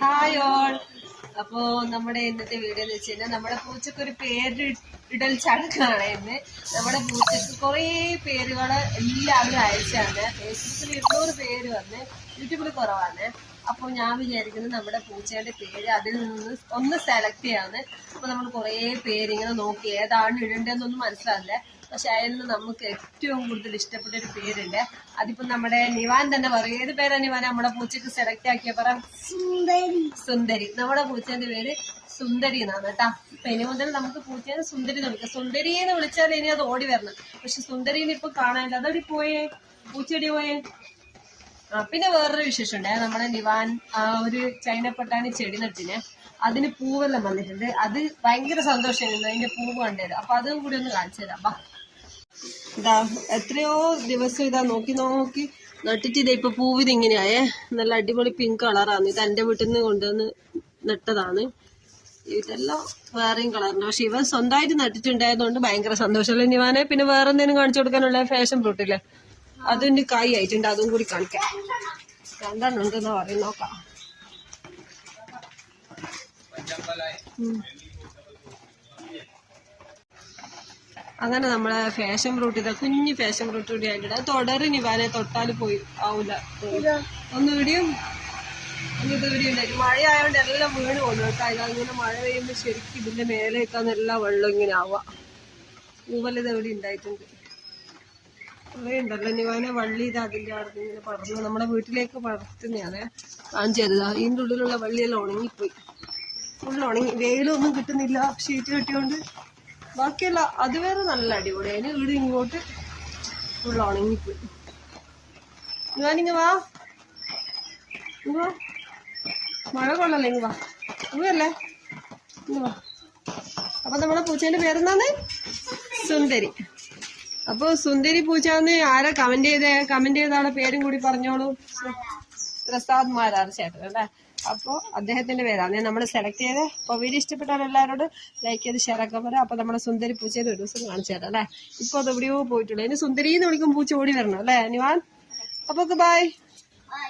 Hi all അപ്പോ നമ്മുടെ ഇന്നത്തെ വീഡിയോ എന്ന് വെച്ച് കഴിഞ്ഞാൽ നമ്മുടെ പൂച്ചക്ക് ഒരു പേര് ഇടൽ ചടങ്ങാണ് ഇന്ന്. നമ്മുടെ പൂച്ചക്ക് കുറേ പേരുകൾ എല്ലാവരും അയച്ചാണ്. ഫേസ്ബുക്കിൽ ഇരുന്നൂറ് പേര് വന്ന് യൂട്യൂബിൽ കുറവാണ്. അപ്പോൾ ഞാൻ വിചാരിക്കുന്നത് നമ്മുടെ പൂച്ചയുടെ പേര് അതിൽ നിന്ന് ഒന്ന് സെലക്ട് ചെയ്യാന്ന് അപ്പൊ നമ്മൾ കുറേ പേര് ഇങ്ങനെ നോക്കി ഏതാണ് ഇടേണ്ടതെന്നൊന്നും മനസ്സിലാവില്ല. പക്ഷെ അതിൽ നമുക്ക് ഏറ്റവും കൂടുതൽ ഇഷ്ടപ്പെട്ട ഒരു പേരുണ്ട്. അതിപ്പോ നമ്മുടെ നിവാൻ തന്നെ പറയും. ഏത് പേരാ നിവാൻ? നമ്മുടെ പൂച്ചക്ക് സെലക്ട് ആക്കിയ പറ. സുന്ദരി. സുന്ദരി. നമ്മുടെ പൂച്ചേന്റെ പേര് സുന്ദരി എന്നാണ് കേട്ടാ. അപ്പൊ ഇനി മുതൽ നമുക്ക് പൂച്ചേനെ സുന്ദരി എന്ന് വിളിക്കാം. സുന്ദരി എന്ന് വിളിച്ചാൽ ഇനി അത് ഓടി വരണം. പക്ഷെ സുന്ദരിനെ ഇപ്പൊ കാണാനില്ല. അതോടി പോയേ? പൂച്ചെടി പോയേ? പിന്നെ വേറൊരു വിശേഷം ഉണ്ട് നമ്മുടെ നിവാൻ ആ ഒരു ചൈന പട്ടാണി ചെടി നട്ടിന് അതിന് പൂവെല്ലാം വന്നിട്ടുണ്ട്. അത് ഭയങ്കര സന്തോഷമായിരുന്നു അതിന്റെ പൂവ് കണ്ടത്. അപ്പൊ അതും കൂടി ഒന്ന് കാണിച്ചു തരാം. ഇതാ എത്രയോ ദിവസം ഇതാ നോക്കി നോക്കി നട്ടിട്ട് ഇതാ ഇപ്പൊ പൂവ് ഇങ്ങനെയായേ. നല്ല അടിപൊളി പിങ്ക് കളറാണ് ഇത് എന്റെ വീട്ടിൽ നിന്ന് കൊണ്ടുവന്ന് നട്ടതാണ്. ഇതെല്ലാം വേറെയും കളറുണ്ട്. പക്ഷെ ഇവൻ സ്വന്തമായിട്ട് നട്ടിട്ടുണ്ടായതുകൊണ്ട് ഭയങ്കര സന്തോഷമല്ലേ നിവാനെ? പിന്നെ വേറെ എന്തെങ്കിലും കാണിച്ചു കൊടുക്കാനുള്ള ഫാഷൻ ഫ്രൂട്ടില്ലേ അതിന്റെ കായ് ആയിട്ടുണ്ട് അതും കൂടി കാണിക്കാം. രണ്ടെണ്ണം ഉണ്ടെന്ന് പറയും നോക്കാം. അങ്ങനെ നമ്മളെ ഫാഷൻ ഫ്രൂട്ട് ഇതാ കുഞ്ഞു ഫാഷൻ ഫ്രൂട്ട് കൂടി ആയിട്ടുണ്ട്. തുടറി നിവാനെ തൊട്ടാൽ പോയി ആവൂല. ഒന്ന് ഇവിടെയും ഇത് ഇവിടെ മഴ ആയതുകൊണ്ട് എല്ലാം വീണ് പോകുന്നു കേട്ടോ. ഇങ്ങനെ മഴ പെയ്യുമ്പോൾ ശരിക്കും ഇതിന്റെ മേലേക്കാന്ന് എല്ലാം വെള്ളം ഇങ്ങനെ ആവുക പൂവല്ലത് എവിടെ ഉണ്ടായിട്ടുണ്ട്? ഉണ്ടല്ലോ. നിവാനെ വള്ളി ഇത് അതിന്റെ അടുത്ത് ഇങ്ങനെ പടർന്നു നമ്മുടെ വീട്ടിലേക്ക് പടർത്തുന്നതാണ് തരുതാ ഇതിന്റെ ഉള്ളിലുള്ള വള്ളിയെല്ലാം ഉണങ്ങിപ്പോയി. ഫുൾ ഉണങ്ങി. വെയിലൊന്നും കിട്ടുന്നില്ല. ഷീറ്റ് കെട്ടിയോണ്ട്. ബാക്കിയല്ല അത് വേറെ നല്ല അടിപൊളി അതിന് വീട് ഇങ്ങോട്ട് ഫുൾ ഉണങ്ങിപ്പോയി. ഞാനിങ്ങ വാ. വാ. മഴ കൊള്ളല്ലേ? ഇങ്ങ് വാ. ഇങ്ങല്ലേ ഇങ്ങ് വാ. അപ്പൊ നമ്മുടെ പൂച്ചേന്റെ പേരെന്താന്ന്? സുന്ദരി. അപ്പൊ സുന്ദരി പൂച്ചാന്ന് ആരാ കമന്റ് ചെയ്ത? കമന്റ് ചെയ്ത ആളെ പേരും കൂടി പറഞ്ഞോളൂ. പ്രസാദ് മാരാർ ചേട്ടൻ അല്ലേ? അപ്പോൾ അദ്ദേഹത്തിന്റെ പേരാണ് നമ്മൾ സെലക്ട് ചെയ്ത്. അപ്പൊ വീഡിയോ ഇഷ്ടപ്പെട്ടാൽ എല്ലാവരോടും ലൈക്ക് ചെയ്ത് ഷെയർ ആക്കാൻ പറയാം അപ്പൊ നമ്മുടെ സുന്ദരി പൂച്ചയുടെ ഒരു ദിവസം കാണിച്ചു തരാം അല്ലേ? ഇപ്പൊ അത് എവിടെയോ പോയിട്ടുള്ളൂ. ഇനി സുന്ദരി എന്ന് വിളിക്കും പൂച്ച ഓടി വരണം അല്ലേ? നിവാൻ അപ്പൊ ബൈ ബൈ